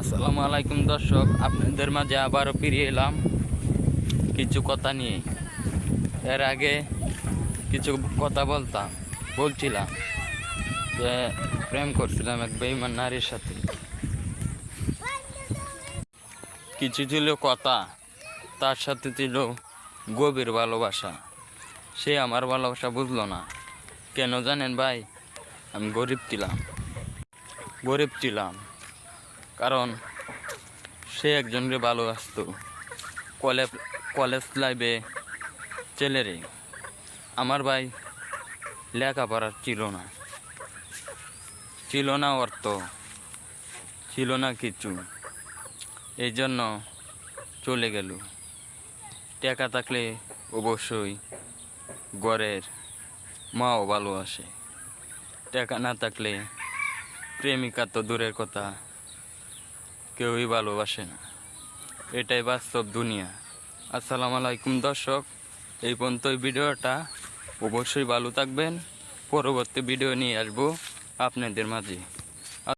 আসসালামু আলাইকুম দর্শক, আপনাদের মাঝে আবারও ফিরে এলাম কিছু কথা নিয়ে। এর আগে কিছু কথা বলতাম, বলছিলাম যে প্রেম করছিলাম এক বেইমান নারীর সাথে। কিছু ছিল কথা, তার সাথে ছিল গভীর ভালোবাসা। সে আমার ভালোবাসা বুঝলো না। কেন জানেন ভাই? আমি গরিব ছিলাম গরিব ছিলাম। কারণ সে একজনকে ভালোবাসতো। কলেজ কলেজ লাইফে ছেলেরে আমার ভাই লেখাপড়ার ছিল না। ছিল না অর্থ, ছিল না কিছু। এই জন্য চলে গেল। টাকা থাকলে অবশ্যই ঘরের মাও ভালোবাসে। টাকা না থাকলে প্রেমিকা তো দূরের কথা। কেউই ভালোবাসে না। এটাই বাস্তব দুনিয়া। আসসালামু আলাইকুম দর্শক, এই পর্যন্ত ভিডিওটা অবশ্যই ভালো থাকবেন। পরবর্তী ভিডিও নিয়ে আসব আপনাদের মাঝে।